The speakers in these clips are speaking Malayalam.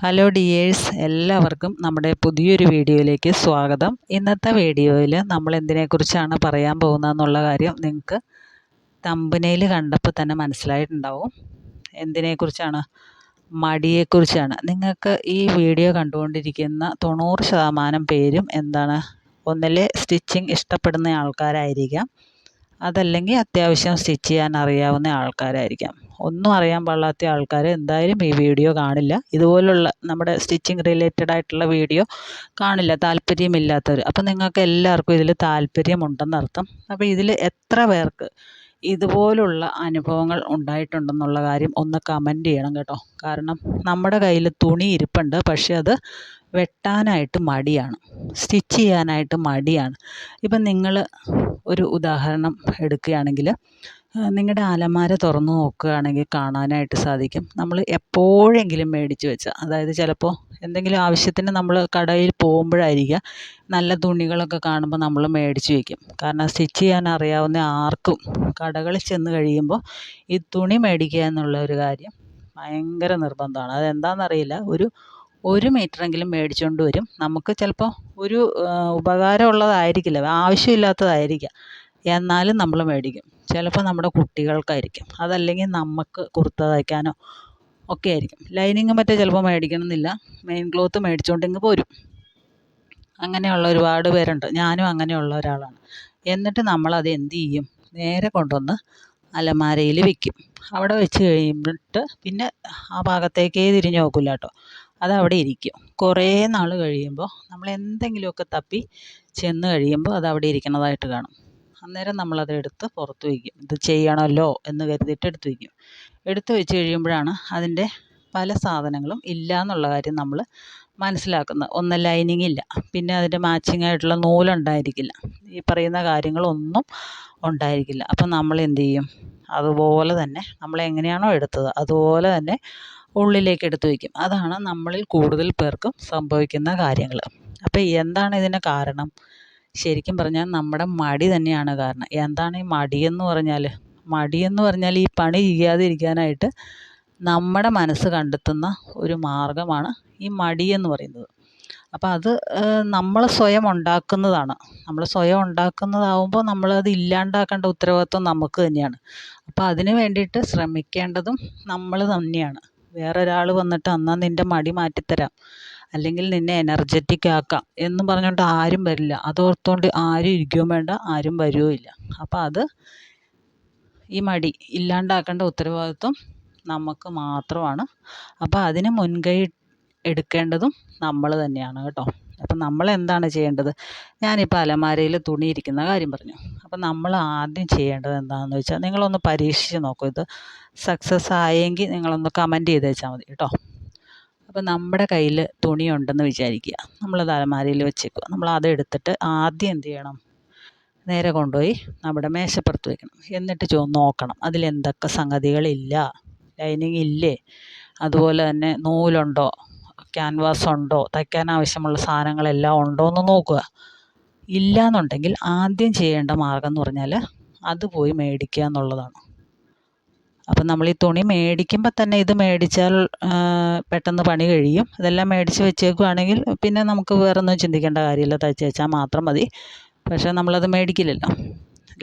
ഹലോ ഡിയേഴ്സ് എല്ലാവർക്കും നമ്മുടെ പുതിയൊരു വീഡിയോയിലേക്ക് സ്വാഗതം. ഇന്നത്തെ വീഡിയോയിൽ നമ്മൾ എന്തിനെക്കുറിച്ചാണ് പറയാൻ പോകുന്നതെന്നുള്ള കാര്യം നിങ്ങൾക്ക് തമ്പനയിൽ കണ്ടപ്പോൾ തന്നെ മനസ്സിലായിട്ടുണ്ടാവും. എന്തിനെക്കുറിച്ചാണ്? മടിയെക്കുറിച്ചാണ്. നിങ്ങൾക്ക് ഈ വീഡിയോ കണ്ടുകൊണ്ടിരിക്കുന്ന തൊണ്ണൂറ് ശതമാനം പേരും എന്താണ്? ഒന്നിലെ സ്റ്റിച്ചിങ് ഇഷ്ടപ്പെടുന്ന ആൾക്കാരായിരിക്കാം. അതല്ലെങ്കിൽ അത്യാവശ്യം സ്റ്റിച്ച് ചെയ്യാൻ അറിയാവുന്ന ആൾക്കാരായിരിക്കാം. ഒന്നും അറിയാൻ പാടില്ലാത്ത ആൾക്കാർ എന്തായാലും ഈ വീഡിയോ കാണില്ല. ഇതുപോലുള്ള നമ്മുടെ സ്റ്റിച്ചിങ് റിലേറ്റഡ് ആയിട്ടുള്ള വീഡിയോ കാണില്ല. താല്പര്യമില്ലാത്തവർ അപ്പം നിങ്ങൾക്ക് എല്ലാവർക്കും ഇതിൽ താല്പര്യമുണ്ടെന്നർത്ഥം അപ്പോൾ ഇതിൽ എത്ര പേർക്ക് ഇതുപോലുള്ള അനുഭവങ്ങൾ ഉണ്ടായിട്ടുണ്ടെന്നുള്ള കാര്യം ഒന്ന് കമന്റ് ചെയ്യണം കേട്ടോ. കാരണം നമ്മുടെ കയ്യിൽ തുണി ഇരിപ്പുണ്ട്. പക്ഷേ അത് വെട്ടാനായിട്ട് മടിയാണ്. സ്റ്റിച്ച് ചെയ്യാനായിട്ട് മടിയാണ്. ഇപ്പം നിങ്ങൾ ഒരു ഉദാഹരണം എടുക്കുകയാണെങ്കിൽ നിങ്ങളുടെ അലമാര തുറന്നു നോക്കുകയാണെങ്കിൽ കാണാനായിട്ട് സാധിക്കും. നമ്മൾ എപ്പോഴെങ്കിലും മേടിച്ച് വെച്ച അതായത് ചിലപ്പോൾ എന്തെങ്കിലും ആവശ്യത്തിന് നമ്മൾ കടയിൽ പോകുമ്പോഴായിരിക്കുക നല്ല തുണികളൊക്കെ കാണുമ്പോൾ നമ്മൾ മേടിച്ച് വയ്ക്കും കാരണം സ്റ്റിച്ച് ചെയ്യാൻ അറിയാവുന്ന ആർക്കും കടകളിൽ ചെന്ന് കഴിയുമ്പോൾ ഈ തുണി മേടിക്കുക എന്നുള്ള ഒരു കാര്യം ഭയങ്കര നിർബന്ധമാണ്. അതെന്താണെന്നറിയില്ല. ഒരു ഒരു മീറ്ററെങ്കിലും മേടിച്ചുകൊണ്ട് വരും. നമുക്ക് ചിലപ്പോൾ ഒരു ഉപകാരമുള്ളതായിരിക്കില്ല. ആവശ്യമില്ലാത്തതായിരിക്കാം. എന്നാലും നമ്മൾ മേടിക്കും. ചിലപ്പോൾ നമ്മുടെ കുട്ടികൾക്കായിരിക്കും. അതല്ലെങ്കിൽ നമുക്ക് കുർത്ത തയ്ക്കാനോ ഒക്കെ ആയിരിക്കും. ലൈനിങ് മറ്റേ ചിലപ്പോൾ മേടിക്കണമെന്നില്ല. മെയിൻ ക്ലോത്ത് മേടിച്ചുകൊണ്ട് പോരും. അങ്ങനെയുള്ള ഒരുപാട് പേരുണ്ട്. ഞാനും അങ്ങനെയുള്ള ഒരാളാണ്. എന്നിട്ട് നമ്മളത് എന്ത് ചെയ്യും? നേരെ കൊണ്ടുവന്ന് അലമാരയിൽ വെക്കും. അവിടെ വെച്ച് കഴിയുമ്പോട്ട് പിന്നെ ആ ഭാഗത്തേക്കേ തിരിഞ്ഞ് നോക്കില്ല കേട്ടോ അതവിടെ ഇരിക്കും. കുറേ നാൾ കഴിയുമ്പോൾ നമ്മൾ എന്തെങ്കിലുമൊക്കെ തപ്പി ചെന്ന് കഴിയുമ്പോൾ അത് അവിടെ ഇരിക്കുന്നതായിട്ട് കാണും. അന്നേരം നമ്മളത് എടുത്ത് പുറത്ത് വയ്ക്കും. ഇത് ചെയ്യണമല്ലോ എന്ന് കരുതിയിട്ട് എടുത്ത് വയ്ക്കും. എടുത്ത് വെച്ച് കഴിയുമ്പോഴാണ് അതിന്റെ പല സാധനങ്ങളും ഇല്ല എന്നുള്ള കാര്യം നമ്മൾ മനസ്സിലാക്കുന്നത്. ഒന്ന് ലൈനിങ് ഇല്ല. പിന്നെ അതിന്റെ മാച്ചിങ് ആയിട്ടുള്ള നൂലുണ്ടായിരിക്കില്ല. ഈ പറയുന്ന കാര്യങ്ങളൊന്നും ഉണ്ടായിരിക്കില്ല. അപ്പം നമ്മൾ എന്ത് ചെയ്യും? അതുപോലെ തന്നെ നമ്മൾ എങ്ങനെയാണോ എടുത്തത് അതുപോലെ തന്നെ ഉള്ളിലേക്ക് എടുത്ത് വയ്ക്കും. അതാണ് നമ്മളിൽ കൂടുതൽ പേർക്കും സംഭവിക്കുന്ന കാര്യങ്ങൾ അപ്പം എന്താണ് ഇതിന് കാരണം? ശരിക്കും പറഞ്ഞാൽ നമ്മുടെ മടി തന്നെയാണ് കാരണം. എന്താണ് ഈ മടിയെന്ന് പറഞ്ഞാൽ മടിയെന്ന് പറഞ്ഞാൽ ഈ പണി ചെയ്യാതിരിക്കാനായിട്ട് നമ്മുടെ മനസ്സ് കണ്ടെത്തുന്ന ഒരു മാർഗമാണ് ഈ മടിയെന്ന് പറയുന്നത്. അപ്പോൾ അത് നമ്മൾ സ്വയം ഉണ്ടാക്കുന്നതാണ്. നമ്മൾ സ്വയം ഉണ്ടാക്കുന്നതാവുമ്പോൾ നമ്മളത് ഇല്ലാണ്ടാക്കേണ്ട ഉത്തരവാദിത്വം നമുക്ക് തന്നെയാണ്. അപ്പോൾ അതിന് വേണ്ടിയിട്ട് ശ്രമിക്കേണ്ടതും നമ്മൾ തന്നെയാണ്. വേറൊരാൾ വന്നിട്ട് എന്നാൽ നിന്റെ മടി മാറ്റിത്തരാം. അല്ലെങ്കിൽ നിന്നെ എനർജറ്റിക് ആക്കാം എന്ന് പറഞ്ഞുകൊണ്ട് ആരും വരില്ല. അതോർത്തുകൊണ്ട് ആരും ഇരിക്കുകയും വേണ്ട ആരും ഇല്ല. അപ്പോൾ അത് ഈ മടി ഇല്ലാണ്ടാക്കേണ്ട ഉത്തരവാദിത്വം നമുക്ക് മാത്രമാണ്. അപ്പോൾ അതിന് മുൻകൈ എടുക്കേണ്ടതും നമ്മൾ തന്നെയാണ് കേട്ടോ. അപ്പം നമ്മൾ എന്താണ് ചെയ്യേണ്ടത്? ഞാനിപ്പോൾ അലമാരയിൽ തുണി ഇരിക്കുന്ന കാര്യം പറഞ്ഞു. അപ്പം നമ്മൾ ആദ്യം ചെയ്യേണ്ടത് എന്താണെന്ന് വെച്ചാൽ നിങ്ങളൊന്ന് പരീക്ഷിച്ച് നോക്കൂ. ഇത് സക്സസ് ആയെങ്കിൽ നിങ്ങളൊന്ന് കമന്റ് വെച്ചാൽ മതി കേട്ടോ. അപ്പം നമ്മുടെ കയ്യിൽ തുണിയുണ്ടെന്ന് വിചാരിക്കുക. നമ്മളത് അലമാരയിൽ വെച്ചേക്കുക. നമ്മൾ അത് എടുത്തിട്ട് ആദ്യം എന്ത് ചെയ്യണം? നേരെ കൊണ്ടുപോയി നമ്മുടെ മേശപ്പുറത്ത് വെക്കണം. എന്നിട്ട് ചോ നോക്കണം. അതിലെന്തൊക്കെ സംഗതികളില്ല? ലൈനിങ് ഇല്ലേ? അതുപോലെ തന്നെ നൂലുണ്ടോ? ക്യാൻവാസ് ഉണ്ടോ? തയ്ക്കാൻ ആവശ്യമുള്ള സാധനങ്ങളെല്ലാം ഉണ്ടോ എന്ന് നോക്കുക. ഇല്ല എന്നുണ്ടെങ്കിൽ ആദ്യം ചെയ്യേണ്ട മാർഗം എന്ന് പറഞ്ഞാൽ അത് പോയി മേടിക്കുക എന്നുള്ളതാണ്. അപ്പം നമ്മൾ ഈ തുണി മേടിക്കുമ്പോൾ തന്നെ ഇത് മേടിച്ചാൽ പെട്ടെന്ന് പണി കഴിയും. ഇതെല്ലാം മേടിച്ച് വെച്ചേക്കുവാണെങ്കിൽ പിന്നെ നമുക്ക് വേറെ ഒന്നും ചിന്തിക്കേണ്ട കാര്യമില്ല. തയ്ച്ച് വെച്ചാൽ മാത്രം മതി. പക്ഷേ നമ്മളത് മേടിക്കില്ലല്ലോ.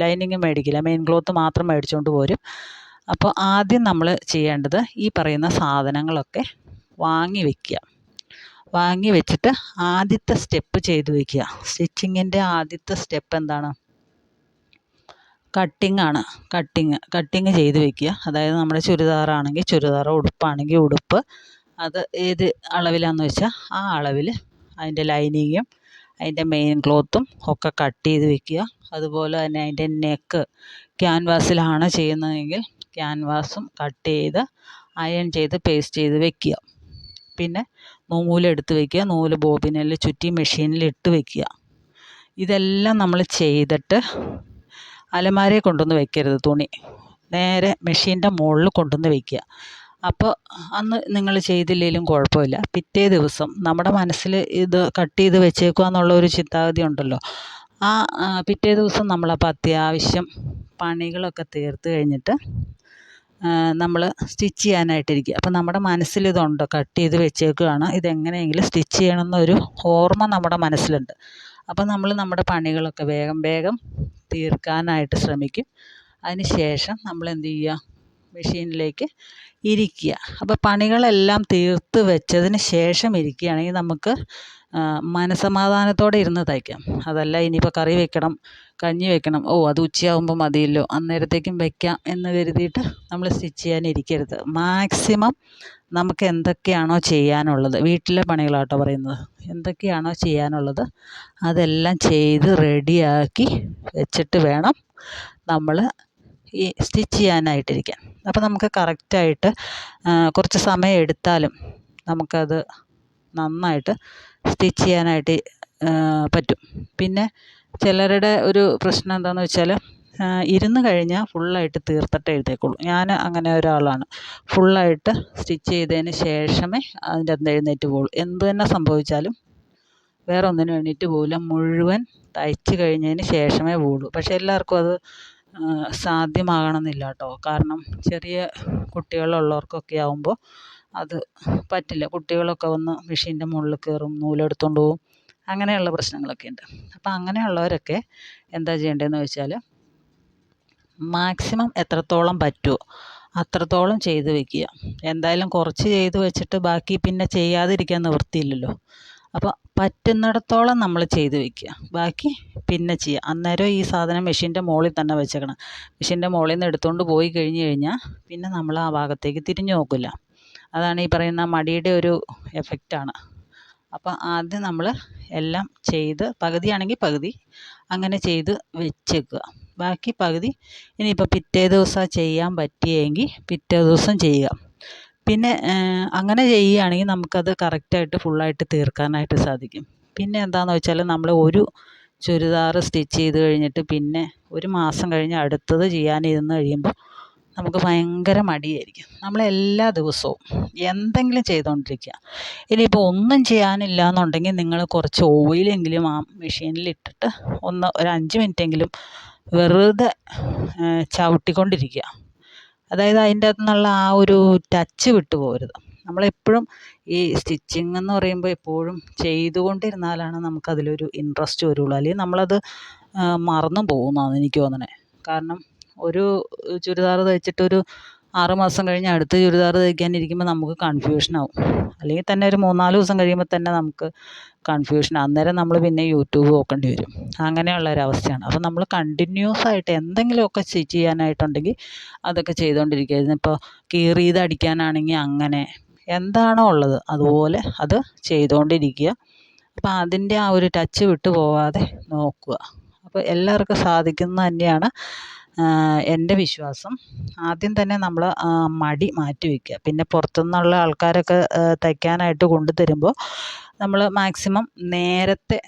ലൈനിങ് മേടിക്കില്ല. മെയിൻ ക്ലോത്ത് മാത്രം മേടിച്ചുകൊണ്ട് പോരും. അപ്പോൾ ആദ്യം നമ്മൾ ചെയ്യേണ്ടത് ഈ പറയുന്ന സാധനങ്ങളൊക്കെ വാങ്ങി വയ്ക്കുക വാങ്ങി വെച്ചിട്ട് ആദ്യത്തെ സ്റ്റെപ്പ് ചെയ്തു വയ്ക്കുക സ്റ്റിച്ചിങ്ങിന്റെ ആദ്യത്തെ സ്റ്റെപ്പ് എന്താണ്? കട്ടിങ് ആണ്. കട്ടിങ് കട്ടിങ് ചെയ്ത് വെക്കുക. അതായത് നമ്മുടെ ചുരിദാറാണെങ്കിൽ ചുരിദാർ ഉടുപ്പാണെങ്കിൽ ഉടുപ്പ്. അത് ഏത് അളവിലാണെന്ന് വെച്ചാൽ ആ അളവിൽ അതിന്റെ ലൈനിങ്ങും അതിന്റെ മെയിൻ ക്ലോത്തും ഒക്കെ കട്ട് ചെയ്ത് വെക്കുക. അതുപോലെ തന്നെ അതിന്റെ നെക്ക് ക്യാൻവാസിലാണ് ചെയ്യുന്നതെങ്കിൽ ക്യാൻവാസും കട്ട് ചെയ്ത് അയൺ ചെയ്ത് പേസ്റ്റ് ചെയ്ത് വെക്കുക. പിന്നെ നൂലെടുത്ത് വയ്ക്കുക നൂൽ ബോബിനിൽ ചുറ്റി മെഷീനിൽ ഇട്ട് വയ്ക്കുക ഇതെല്ലാം നമ്മൾ ചെയ്തിട്ട് അലമാരയെ കൊണ്ടുവന്ന് വയ്ക്കരുത് തുണി. നേരെ മെഷീന്റെ മുകളിൽ കൊണ്ടുവന്ന് വയ്ക്കുക അപ്പോൾ അന്ന് നിങ്ങൾ ചെയ്തില്ലെങ്കിലും കുഴപ്പമില്ല. പിറ്റേ ദിവസം നമ്മുടെ മനസ്സിൽ ഇത് കട്ട് ചെയ്ത് വെച്ചേക്കുക എന്നുള്ള ഒരു ചിന്താഗതി ഉണ്ടല്ലോ. ആ പിറ്റേ ദിവസം നമ്മളപ്പോൾ അത്യാവശ്യം പണികളൊക്കെ തീർത്ത് കഴിഞ്ഞിട്ട് നമ്മൾ സ്റ്റിച്ച് ചെയ്യാനായിട്ടിരിക്കുക. അപ്പം നമ്മുടെ മനസ്സിൽ ഇതുണ്ട്? കട്ട് ചെയ്ത് വെച്ചേക്കുകയാണ് ഇതെങ്ങനെയെങ്കിലും സ്റ്റിച്ച് ചെയ്യണമെന്നൊരു ഓർമ്മ നമ്മുടെ മനസ്സിലുണ്ട്. അപ്പം നമ്മൾ നമ്മുടെ പണികളൊക്കെ വേഗം വേഗം തീർക്കാനായിട്ട് ശ്രമിക്കും. അതിന് ശേഷം നമ്മൾ എന്ത് ചെയ്യുക? മെഷീനിലേക്ക് ഇരിക്കുക. അപ്പോൾ പണികളെല്ലാം തീർത്ത് വെച്ചതിന് ശേഷം ഇരിക്കുകയാണെങ്കിൽ നമുക്ക് മനസമാധാനത്തോടെ ഇരുന്ന് തയ്ക്കാം. അതല്ല ഇനിയിപ്പോൾ കറി വെക്കണം കഞ്ഞി വെക്കണം. ഓ അത് ഉച്ചയാകുമ്പോൾ മതിയല്ലോ. അന്നേരത്തേക്കും വെക്കാം എന്ന് കരുതിയിട്ട് നമ്മൾ സ്റ്റിച്ച് ചെയ്യാൻ ഇരിക്കരുത്. മാക്സിമം നമുക്ക് എന്തൊക്കെയാണോ ചെയ്യാനുള്ളത് വീട്ടിലെ പണികളാട്ടോ പറയുന്നത് എന്തൊക്കെയാണോ ചെയ്യാനുള്ളത് അതെല്ലാം ചെയ്ത് റെഡിയാക്കി വെച്ചിട്ട് വേണം നമ്മൾ ഈ സ്റ്റിച്ച് ചെയ്യാനായിട്ടിരിക്കാൻ. അപ്പോൾ നമുക്ക് കറക്റ്റായിട്ട് കുറച്ച് സമയം എടുത്താലും നമുക്കത് നന്നായിട്ട് സ്റ്റിച്ച് ചെയ്യാനായിട്ട് പറ്റും. പിന്നെ ചിലരുടെ ഒരു പ്രശ്നം എന്താണെന്ന് വെച്ചാൽ ഇരുന്ന് കഴിഞ്ഞാൽ ഫുള്ളായിട്ട് തീർത്തിട്ടേ എഴുന്നേൽക്കുള്ളൂ ഞാൻ അങ്ങനെ ഒരാളാണ്. ഫുള്ളായിട്ട് സ്റ്റിച്ച് ചെയ്തതിന് ശേഷമേ അതിന്റെ അകത്ത് എഴുന്നേറ്റ് പോകുള്ളൂ എന്ത് തന്നെ സംഭവിച്ചാലും വേറെ ഒന്നിനും എഴുന്നേറ്റ് പോകില്ല മുഴുവൻ തയ്ച്ച് കഴിഞ്ഞതിന് ശേഷമേ പോവുള്ളൂ. പക്ഷേ എല്ലാവർക്കും അത് സാധ്യമാകണമെന്നില്ല കേട്ടോ. കാരണം ചെറിയ കുട്ടികളുള്ളവർക്കൊക്കെ ആകുമ്പോൾ അത് പറ്റില്ല. കുട്ടികളൊക്കെ വന്ന് മെഷീന്റെ മുകളിൽ കയറും നൂലെടുത്തുകൊണ്ട് പോവും. അങ്ങനെയുള്ള പ്രശ്നങ്ങളൊക്കെ ഉണ്ട്. അപ്പം അങ്ങനെയുള്ളവരൊക്കെ എന്താ ചെയ്യേണ്ടതെന്ന് വെച്ചാൽ മാക്സിമം എത്രത്തോളം പറ്റുമോ അത്രത്തോളം ചെയ്ത് വെക്കുക. എന്തായാലും കുറച്ച് ചെയ്ത് വെച്ചിട്ട് ബാക്കി പിന്നെ ചെയ്യാതിരിക്കാൻ നിവൃത്തിയില്ലല്ലോ. അപ്പോൾ പറ്റുന്നിടത്തോളം നമ്മൾ ചെയ്ത് വെക്കുക. ബാക്കി പിന്നെ ചെയ്യുക. അന്നേരം ഈ സാധനം മെഷീന്റെ മുകളിൽ തന്നെ വെച്ചേക്കണം. മെഷീന്റെ മുകളിൽ നിന്ന് എടുത്തുകൊണ്ട് പോയി കഴിഞ്ഞ് കഴിഞ്ഞാൽ പിന്നെ നമ്മൾ ആ ഭാഗത്തേക്ക് തിരിഞ്ഞു നോക്കില്ല. അതാണ് ഈ പറയുന്ന മടിയുടെ ഒരു എഫക്റ്റാണ് അപ്പം ആദ്യം നമ്മൾ എല്ലാം ചെയ്ത് പകുതിയാണെങ്കിൽ പകുതി അങ്ങനെ ചെയ്ത് വെച്ചേക്കുക. ബാക്കി പകുതി ഇനിയിപ്പോൾ പിറ്റേ ദിവസം ചെയ്യാൻ പറ്റിയെങ്കിൽ പിറ്റേ ദിവസം ചെയ്യുക. പിന്നെ അങ്ങനെ ചെയ്യുകയാണെങ്കിൽ നമുക്കത് കറക്റ്റായിട്ട് ഫുള്ളായിട്ട് തീർക്കാനായിട്ട് സാധിക്കും. പിന്നെ എന്താണെന്ന് വെച്ചാൽ നമ്മൾ ഒരു ചുരിദാർ സ്റ്റിച്ച് ചെയ്ത് കഴിഞ്ഞിട്ട് പിന്നെ ഒരു മാസം കഴിഞ്ഞ് അടുത്തത് ചെയ്യാനിരുന്ന് കഴിയുമ്പോൾ നമുക്ക് ഭയങ്കര മടിയായിരിക്കും. നമ്മൾ എല്ലാ ദിവസവും എന്തെങ്കിലും ചെയ്തുകൊണ്ടിരിക്കുക ഇനിയിപ്പോൾ ഒന്നും ചെയ്യാനില്ല എന്നുണ്ടെങ്കിൽ നിങ്ങൾ കുറച്ച് ഓയിലെങ്കിലും ആ മെഷീനിൽ ഇട്ടിട്ട് ഒന്ന് ഒരു അഞ്ച് മിനിറ്റെങ്കിലും വെറുതെ ചവിട്ടിക്കൊണ്ടിരിക്കുക. അതായത് അതിന്റെ അകത്തു നിന്നുള്ള ആ ഒരു ടച്ച് വിട്ടു പോകരുത് നമ്മളെപ്പോഴും ഈ സ്റ്റിച്ചിങ് എന്ന് പറയുമ്പോൾ എപ്പോഴും ചെയ്തുകൊണ്ടിരുന്നാലാണ് നമുക്കതിലൊരു ഇൻട്രസ്റ്റ് വരുള്ളൂ. അല്ലെങ്കിൽ നമ്മളത് മറന്നു പോകുന്നതാണ് എനിക്ക് തോന്നണേ. കാരണം ഒരു ചുരിദാർ തയ്ച്ചിട്ടൊരു ആറ് മാസം കഴിഞ്ഞ് അടുത്ത ചുരിദാർ തയ്ക്കാനിരിക്കുമ്പോൾ നമുക്ക് കൺഫ്യൂഷനാവും അല്ലെങ്കിൽ തന്നെ ഒരു മൂന്നാൽ ദിവസം കഴിയുമ്പോൾ തന്നെ നമുക്ക് കൺഫ്യൂഷൻ അന്നേരം നമ്മൾ പിന്നെ യൂട്യൂബ് നോക്കേണ്ടി വരും. അങ്ങനെയുള്ള ഒരു അവസ്ഥയാണ്. അപ്പോൾ നമ്മൾ കണ്ടിന്യൂസ് ആയിട്ട് എന്തെങ്കിലുമൊക്കെ സ്റ്റിച്ച് ചെയ്യാനായിട്ടുണ്ടെങ്കിൽ അതൊക്കെ ചെയ്തുകൊണ്ടിരിക്കുക ഇപ്പോൾ കീറിയത് അടിക്കാനാണെങ്കിൽ അങ്ങനെ. എന്താണോ ഉള്ളത് അതുപോലെ അത് ചെയ്തുകൊണ്ടിരിക്കുക അപ്പോൾ അതിന്റെ ആ ഒരു ടച്ച് വിട്ടു പോവാതെ നോക്കുക. അപ്പോൾ എല്ലാവർക്കും സാധിക്കുന്നത് തന്നെയാണ് എന്റെ വിശ്വാസം ആദ്യം തന്നെ നമ്മൾ മടി മാറ്റി വയ്ക്കുക പിന്നെ പുറത്തുനിന്നുള്ള ആൾക്കാരൊക്കെ തയ്ക്കാനായിട്ട് കൊണ്ടുതരുമ്പോൾ നമ്മൾ മാക്സിമം നേരത്തെ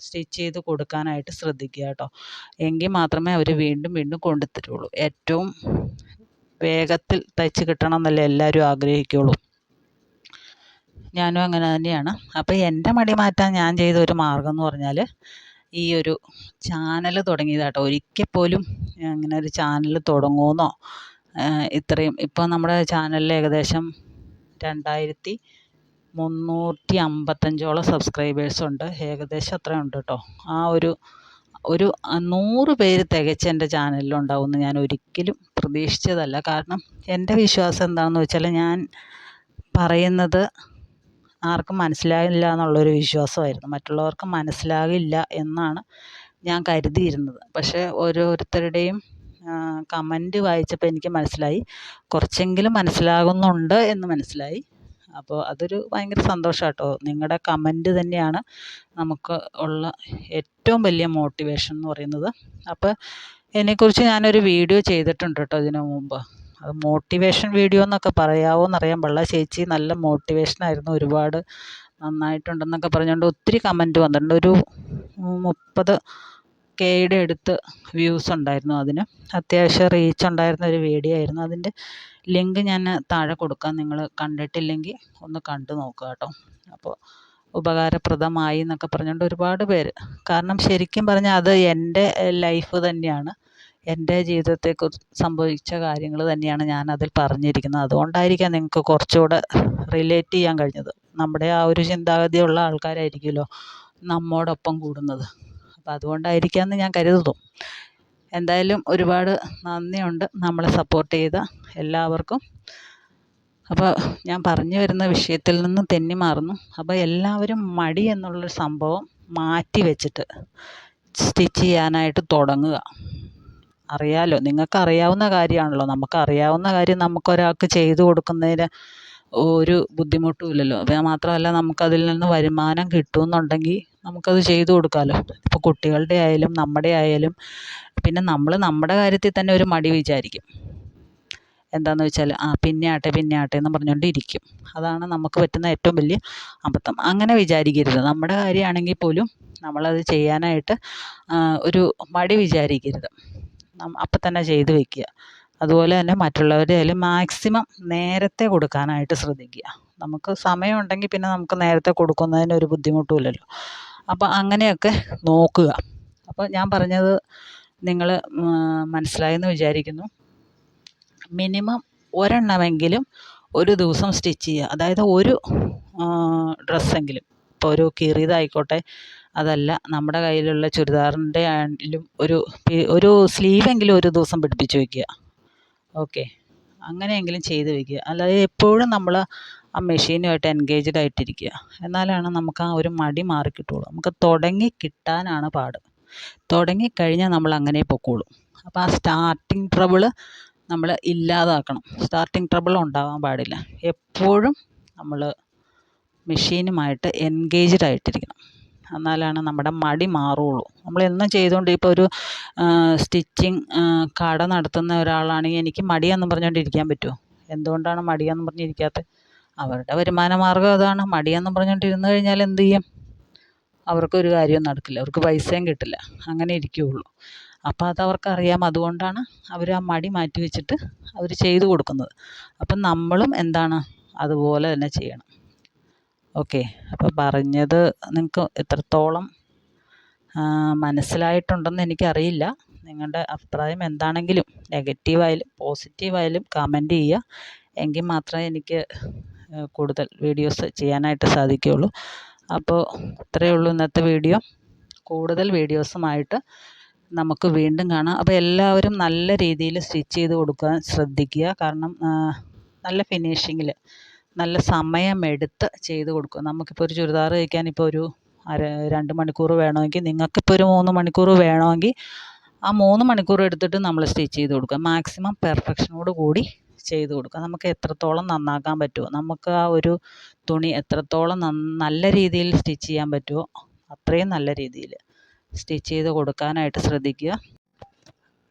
സ്റ്റിച്ച് ചെയ്ത് കൊടുക്കാനായിട്ട് ശ്രദ്ധിക്കുക കേട്ടോ. എങ്കിൽ മാത്രമേ അവർ വീണ്ടും വീണ്ടും കൊണ്ടുതരുള്ളൂ. ഏറ്റവും വേഗത്തിൽ തയ്ച്ച് കിട്ടണം എന്നല്ലേ എല്ലാവരും ആഗ്രഹിക്കുള്ളൂ ഞാനും അങ്ങനെ തന്നെയാണ്. അപ്പോൾ എന്റെ മടി മാറ്റാൻ ഞാൻ ചെയ്ത ഒരു മാർഗം എന്ന് പറഞ്ഞാൽ ഈ ഒരു ചാനൽ തുടങ്ങിയതാട്ടോ. ഒരിക്കൽ പോലും അങ്ങനെ ഒരു ചാനൽ തുടങ്ങുമെന്നോ ഇത്രയും ഇപ്പോൾ നമ്മുടെ ചാനലിൽ ഏകദേശം രണ്ടായിരത്തി മുന്നൂറ്റി അമ്പത്തഞ്ചോളം സബ്സ്ക്രൈബേഴ്സ് ഉണ്ട്. ഏകദേശം അത്രയും ഉണ്ട് കേട്ടോ ആ ഒരു ഒരു നൂറ് പേര് തികച്ച് എന്റെ ചാനലിലുണ്ടാവുമെന്ന് ഞാൻ ഒരിക്കലും പ്രതീക്ഷിച്ചതല്ല. കാരണം എന്റെ വിശ്വാസം എന്താണെന്ന് വെച്ചാൽ ഞാൻ പറയുന്നത് ആർക്കും മനസ്സിലാകില്ല എന്നുള്ളൊരു വിശ്വാസമായിരുന്നു. മറ്റുള്ളവർക്ക് മനസ്സിലാകില്ല എന്നാണ് ഞാൻ കരുതിയിരുന്നത്. പക്ഷേ ഓരോരുത്തരുടെയും കമന്റ് വായിച്ചപ്പോൾ എനിക്ക് മനസ്സിലായി. കുറച്ചെങ്കിലും മനസ്സിലാകുന്നുണ്ട് എന്ന് മനസ്സിലായി. അപ്പോൾ അതൊരു ഭയങ്കര സന്തോഷം കേട്ടോ നിങ്ങളുടെ കമന്റ് തന്നെയാണ് നമുക്ക് ഉള്ള ഏറ്റവും വലിയ മോട്ടിവേഷൻ എന്ന് പറയുന്നത്. അപ്പോൾ എന്നെക്കുറിച്ച് ഞാനൊരു വീഡിയോ ചെയ്തിട്ടുണ്ട് കേട്ടോ ഇതിനു മുമ്പ്. അത് മോട്ടിവേഷൻ വീഡിയോ എന്നൊക്കെ പറയാമോ എന്നറിയാൻ പാടില്ല ചേച്ചി നല്ല മോട്ടിവേഷൻ ആയിരുന്നു. ഒരുപാട് നന്നായിട്ടുണ്ടെന്നൊക്കെ പറഞ്ഞുകൊണ്ട് ഒത്തിരി കമന്റ് വന്നിട്ടുണ്ട്. ഒരു മുപ്പത് കെയുടെ അടുത്ത് വ്യൂസ് ഉണ്ടായിരുന്നു അതിന്. അത്യാവശ്യം റീച്ച് ഉണ്ടായിരുന്ന ഒരു വീഡിയോ ആയിരുന്നു. അതിന്റെ ലിങ്ക് ഞാൻ താഴെ കൊടുക്കാം. നിങ്ങൾ കണ്ടിട്ടില്ലെങ്കിൽ ഒന്ന് കണ്ടു നോക്കുക കേട്ടോ. അപ്പോൾ ഉപകാരപ്രദമായി എന്നൊക്കെ പറഞ്ഞുകൊണ്ട് ഒരുപാട് പേര്. കാരണം ശരിക്കും പറഞ്ഞാൽ അത് എന്റെ ലൈഫ് തന്നെയാണ്. എന്റെ ജീവിതത്തെ സംഭവിച്ച കാര്യങ്ങൾ തന്നെയാണ് ഞാൻ അതിൽ പറഞ്ഞിരിക്കുന്നത്. അതുകൊണ്ടായിരിക്കാം നിങ്ങൾക്ക് കുറച്ചുകൂടെ റിലേറ്റ് ചെയ്യാൻ കഴിഞ്ഞത്. നമ്മുടെ ആ ഒരു ചിന്താഗതിയുള്ള ആൾക്കാരായിരിക്കുമല്ലോ നമ്മോടൊപ്പം കൂടുന്നത്. അപ്പോൾ അതുകൊണ്ടായിരിക്കാമെന്ന് ഞാൻ കരുതുന്നു. എന്തായാലും ഒരുപാട് നന്ദിയുണ്ട് നമ്മളെ സപ്പോർട്ട് ചെയ്ത എല്ലാവർക്കും. അപ്പോൾ ഞാൻ പറഞ്ഞു വരുന്ന വിഷയത്തിൽ നിന്ന് തെന്നി മാറുന്നു. അപ്പോൾ എല്ലാവരും മടി എന്നുള്ളൊരു സംഭവം മാറ്റി വെച്ചിട്ട് സ്റ്റിച്ച് ചെയ്യാനായിട്ട് തുടങ്ങുക. അറിയാലോ. നിങ്ങൾക്ക് അറിയാവുന്ന കാര്യമാണല്ലോ. നമുക്ക് അറിയാവുന്ന കാര്യം നമുക്കൊരാൾക്ക് ചെയ്തു കൊടുക്കുന്നതിന് ഒരു ബുദ്ധിമുട്ടും ഇല്ലല്ലോ അത് മാത്രമല്ല നമുക്കതിൽ നിന്ന് വരുമാനം കിട്ടുമെന്നുണ്ടെങ്കിൽ നമുക്കത് ചെയ്തു കൊടുക്കാമല്ലോ ഇപ്പോൾ കുട്ടികളുടെ ആയാലും നമ്മുടെ ആയാലും പിന്നെ നമ്മൾ നമ്മുടെ കാര്യത്തിൽ തന്നെ ഒരു മടി വിചാരിക്കും. എന്താണെന്ന് വെച്ചാൽ ആ പിന്നെ ആട്ടെ പിന്നെ ആട്ടെ എന്ന് പറഞ്ഞുകൊണ്ട് ഇരിക്കും അതാണ് നമുക്ക് പറ്റുന്ന ഏറ്റവും വലിയ അബദ്ധം. അങ്ങനെ വിചാരിക്കരുത്. നമ്മുടെ കാര്യമാണെങ്കിൽ പോലും നമ്മളത് ചെയ്യാനായിട്ട് ഒരു മടി വിചാരിക്കരുത്. അപ്പം തന്നെ ചെയ്ത് വെക്കുക. അതുപോലെ തന്നെ മറ്റുള്ളവരുടെ മാക്സിമം നേരത്തെ കൊടുക്കാനായിട്ട് ശ്രദ്ധിക്കുക. നമുക്ക് സമയമുണ്ടെങ്കിൽ പിന്നെ നമുക്ക് നേരത്തെ കൊടുക്കുന്നതിന് ഒരു ബുദ്ധിമുട്ടുമില്ലല്ലോ അപ്പോൾ അങ്ങനെയൊക്കെ നോക്കുക. അപ്പോൾ ഞാൻ പറഞ്ഞത് നിങ്ങൾ മനസ്സിലായെന്ന് വിചാരിക്കുന്നു. മിനിമം ഒരെണ്ണമെങ്കിലും ഒരു ദിവസം സ്റ്റിച്ച് ചെയ്യുക. അതായത് ഒരു ഡ്രസ്സെങ്കിലും. ഇപ്പോൾ ഒരു കീറിയതായിക്കോട്ടെ. അതല്ല നമ്മുടെ കയ്യിലുള്ള ചുരിദാറിന്റെ ആണെങ്കിലും ഒരു ഒരു സ്ലീവെങ്കിലും ഒരു ദിവസം പിടിപ്പിച്ച് വയ്ക്കുക ഓക്കെ. അങ്ങനെയെങ്കിലും ചെയ്ത് വയ്ക്കുക അല്ലാതെ എപ്പോഴും നമ്മൾ ആ മെഷീനുമായിട്ട് എൻഗേജ്ഡ് ആയിട്ടിരിക്കുക. എന്നാലാണ് നമുക്ക് ആ ഒരു മടി മാറി കിട്ടുള്ളൂ നമുക്ക് തുടങ്ങി കിട്ടാനാണ് പാട്. തുടങ്ങി കഴിഞ്ഞാൽ നമ്മൾ അങ്ങനെ പൊക്കോളും. അപ്പോൾ ആ സ്റ്റാർട്ടിങ് ട്രബിൾ നമ്മൾ ഇല്ലാതാക്കണം. സ്റ്റാർട്ടിങ് ട്രബിൾ ഉണ്ടാവാൻ പാടില്ല. എപ്പോഴും നമ്മൾ മെഷീനുമായിട്ട് എൻഗേജ്ഡ് ആയിട്ടിരിക്കണം. എന്നാലാണ് നമ്മുടെ മടി മാറുള്ളൂ നമ്മൾ എന്നും ചെയ്തുകൊണ്ട് ഇപ്പോൾ ഒരു സ്റ്റിച്ചിങ് കട നടത്തുന്ന ഒരാളാണെങ്കിൽ എനിക്ക് മടിയെന്ന് പറഞ്ഞുകൊണ്ടിരിക്കാൻ പറ്റുമോ? എന്തുകൊണ്ടാണ് മടിയെന്ന് പറഞ്ഞിരിക്കാത്തത്? അവരുടെ വരുമാന മാർഗം അതാണ്. മടിയെന്ന് പറഞ്ഞുകൊണ്ട് ഇരുന്ന് കഴിഞ്ഞാൽ എന്ത് ചെയ്യും? അവർക്കൊരു കാര്യവും നടക്കില്ല. അവർക്ക് പൈസയും കിട്ടില്ല. അങ്ങനെ ഇരിക്കുകയുള്ളൂ. അപ്പോൾ അത് അവർക്കറിയാം. അതുകൊണ്ടാണ് അവർ ആ മടി മാറ്റി വെച്ചിട്ട് അവർ ചെയ്തു കൊടുക്കുന്നത്. അപ്പം നമ്മളും എന്താണ്? അതുപോലെ തന്നെ ചെയ്യണം. ഓക്കെ. അപ്പോൾ പറഞ്ഞത് നിങ്ങൾക്ക് എത്രത്തോളം മനസ്സിലായിട്ടുണ്ടെന്ന് എനിക്കറിയില്ല. നിങ്ങളുടെ അഭിപ്രായം എന്താണെങ്കിലും നെഗറ്റീവായാലും പോസിറ്റീവായാലും കമന്റ് ചെയ്യുക. എങ്കിൽ മാത്രമേ എനിക്ക് കൂടുതൽ വീഡിയോസ് ചെയ്യാനായിട്ട് സാധിക്കുകയുള്ളൂ. അപ്പോൾ ഇത്രയേ ഉള്ളൂ ഇന്നത്തെ വീഡിയോ. കൂടുതൽ വീഡിയോസുമായിട്ട് നമുക്ക് വീണ്ടും കാണാം. അപ്പോൾ എല്ലാവരും നല്ല രീതിയിൽ സ്റ്റിച്ച് ചെയ്ത് കൊടുക്കാൻ ശ്രദ്ധിക്കുക. കാരണം നല്ല ഫിനിഷിങ്ങിൽ നല്ല സമയമെടുത്ത് ചെയ്ത് കൊടുക്കും. നമുക്കിപ്പോൾ ഒരു ചുരിദാർ തയ്ക്കാൻ ഇപ്പോൾ ഒരു അര രണ്ട് മണിക്കൂർ വേണമെങ്കിൽ നിങ്ങൾക്കിപ്പോൾ ഒരു മൂന്ന് മണിക്കൂർ വേണമെങ്കിൽ ആ മൂന്ന് മണിക്കൂർ എടുത്തിട്ട് നമ്മൾ സ്റ്റിച്ച് ചെയ്ത് കൊടുക്കുക. മാക്സിമം പെർഫെക്ഷനോട് കൂടി ചെയ്ത് കൊടുക്കുക. നമുക്ക് എത്രത്തോളം നന്നാക്കാൻ പറ്റുമോ നമുക്ക് ആ ഒരു തുണി എത്രത്തോളം നല്ല രീതിയിൽ സ്റ്റിച്ച് ചെയ്യാൻ പറ്റുമോ അത്രയും നല്ല രീതിയിൽ സ്റ്റിച്ച് ചെയ്ത് കൊടുക്കാനായിട്ട് ശ്രദ്ധിക്കുക.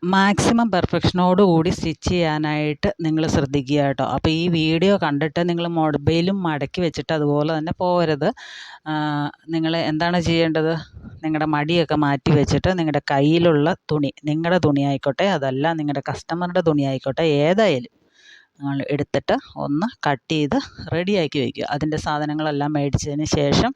മാക്സിമം പെർഫെക്ഷനോട് കൂടി സ്റ്റിച്ച് ചെയ്യാനായിട്ട് നിങ്ങൾ ശ്രദ്ധിക്കുക കേട്ടോ. അപ്പോൾ ഈ വീഡിയോ കണ്ടിട്ട് നിങ്ങൾ മൊബൈലും മടക്കി വെച്ചിട്ട് അതുപോലെ തന്നെ പോകരുത്. നിങ്ങൾ എന്താണ് ചെയ്യേണ്ടത്? നിങ്ങളുടെ മടിയൊക്കെ മാറ്റി വെച്ചിട്ട് നിങ്ങളുടെ കയ്യിലുള്ള തുണി നിങ്ങളുടെ തുണി ആയിക്കോട്ടെ അതല്ല നിങ്ങളുടെ കസ്റ്റമറുടെ തുണി ആയിക്കോട്ടെ ഏതായാലും എടുത്തിട്ട് ഒന്ന് കട്ട് ചെയ്ത് റെഡിയാക്കി വയ്ക്കുക അതിന്റെ സാധനങ്ങളെല്ലാം മേടിച്ചതിന് ശേഷം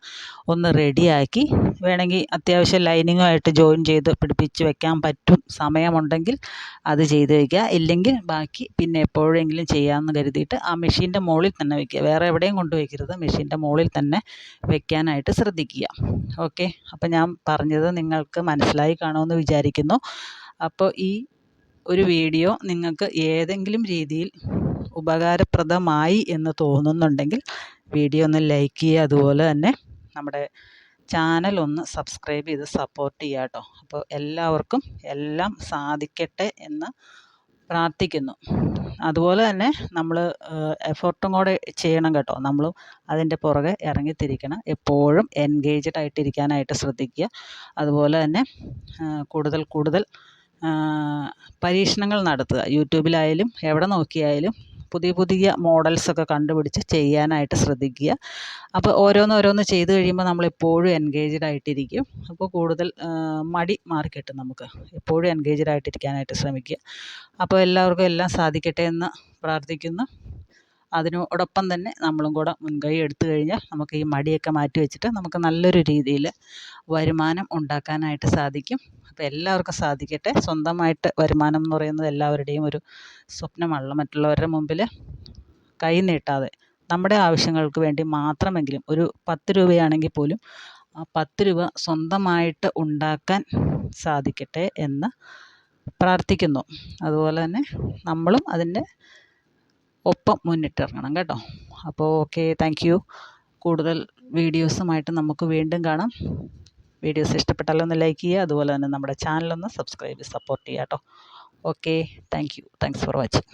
ഒന്ന് റെഡിയാക്കി വേണമെങ്കിൽ അത്യാവശ്യം ലൈനിങ്ങുമായിട്ട് ജോയിൻ ചെയ്ത് പിടിപ്പിച്ച് വെക്കാൻ പറ്റും സമയമുണ്ടെങ്കിൽ അത് ചെയ്ത് വയ്ക്കുക ഇല്ലെങ്കിൽ ബാക്കി പിന്നെ എപ്പോഴെങ്കിലും ചെയ്യാമെന്ന് കരുതിയിട്ട് ആ മെഷീന്റെ മുകളിൽ തന്നെ വയ്ക്കുക വേറെ എവിടെയും കൊണ്ട് വയ്ക്കരുത് മെഷീന്റെ മുകളിൽ തന്നെ വെക്കാനായിട്ട് ശ്രദ്ധിക്കുക. ഓക്കെ അപ്പോൾ ഞാൻ പറഞ്ഞത് നിങ്ങൾക്ക് മനസ്സിലായി കാണുമെന്ന് വിചാരിക്കുന്നു. അപ്പോൾ ഈ ഒരു വീഡിയോ നിങ്ങൾക്ക് ഏതെങ്കിലും രീതിയിൽ ഉപകാരപ്രദമായി എന്ന് തോന്നുന്നുണ്ടെങ്കിൽ വീഡിയോ ഒന്ന് ലൈക്ക് ചെയ്യുക. അതുപോലെ തന്നെ നമ്മുടെ ചാനൽ ഒന്ന് സബ്സ്ക്രൈബ് ചെയ്ത് സപ്പോർട്ട് ചെയ്യുക കേട്ടോ. അപ്പോൾ എല്ലാവർക്കും എല്ലാം സാധിക്കട്ടെ എന്ന് പ്രാർത്ഥിക്കുന്നു. അതുപോലെ തന്നെ നമ്മൾ എഫേർട്ടും കൂടെ ചെയ്യണം കേട്ടോ. നമ്മളും അതിന്റെ പുറകെ ഇറങ്ങിത്തിരിക്കണം. എപ്പോഴും എൻഗേജ്ഡ് ആയിട്ടിരിക്കാനായിട്ട് ശ്രദ്ധിക്കുക. അതുപോലെ തന്നെ കൂടുതൽ കൂടുതൽ പരീക്ഷണങ്ങൾ നടത്തുക. യൂട്യൂബിലായാലും എവിടെ നോക്കിയായാലും പുതിയ പുതിയ മോഡൽസൊക്കെ കണ്ടുപിടിച്ച് ചെയ്യാനായിട്ട് ശ്രദ്ധിക്കുക. അപ്പോൾ ഓരോന്നോരോന്ന് ഓരോന്ന് ചെയ്ത് കഴിയുമ്പോൾ നമ്മളെപ്പോഴും എൻഗേജ്ഡ് ആയിട്ടിരിക്കും. അപ്പോൾ കൂടുതൽ മടി മാറിക്കിട്ടും നമുക്ക്. എപ്പോഴും എൻഗേജ്ഡ് ആയിട്ടിരിക്കാനായിട്ട് ശ്രമിക്കുക. അപ്പോൾ എല്ലാവർക്കും എല്ലാം സാധിക്കട്ടെ എന്ന് പ്രാർത്ഥിക്കുന്നു. അതിനോടൊപ്പം തന്നെ നമ്മളും കൂടെ മുൻകൈ എടുത്തു കഴിഞ്ഞാൽ നമുക്ക് ഈ മടിയൊക്കെ മാറ്റി വെച്ചിട്ട് നമുക്ക് നല്ലൊരു രീതിയിൽ വരുമാനം ഉണ്ടാക്കാനായിട്ട് സാധിക്കും. അപ്പോൾ എല്ലാവർക്കും സാധിക്കട്ടെ. സ്വന്തമായിട്ട് വരുമാനം എന്ന് പറയുന്നത് എല്ലാവരുടെയും ഒരു സ്വപ്നമാണല്ലോ. മറ്റുള്ളവരുടെ മുമ്പിൽ കൈ നീട്ടാതെ നമ്മുടെ ആവശ്യങ്ങൾക്ക് വേണ്ടി മാത്രമെങ്കിലും ഒരു പത്ത് രൂപയാണെങ്കിൽ പോലും ആ പത്ത് രൂപ സ്വന്തമായിട്ട് ഉണ്ടാക്കാൻ സാധിക്കട്ടെ എന്ന് പ്രാർത്ഥിക്കുന്നു. അതുപോലെ തന്നെ നമ്മളും അതിന്റെ ഒപ്പം മുന്നിട്ടിറങ്ങണം കേട്ടോ. അപ്പോൾ ഓക്കെ താങ്ക് യു കൂടുതൽ വീഡിയോസുമായിട്ട് നമുക്ക് വീണ്ടും കാണാം. വീഡിയോസ് ഇഷ്ടപ്പെട്ടാൽ ഒന്ന് ലൈക്ക് ചെയ്യുക അതുപോലെ തന്നെ നമ്മുടെ ചാനലൊന്ന് സബ്സ്ക്രൈബ് സപ്പോർട്ട് ചെയ്യുക കേട്ടോ. Okay thank you thanks for watching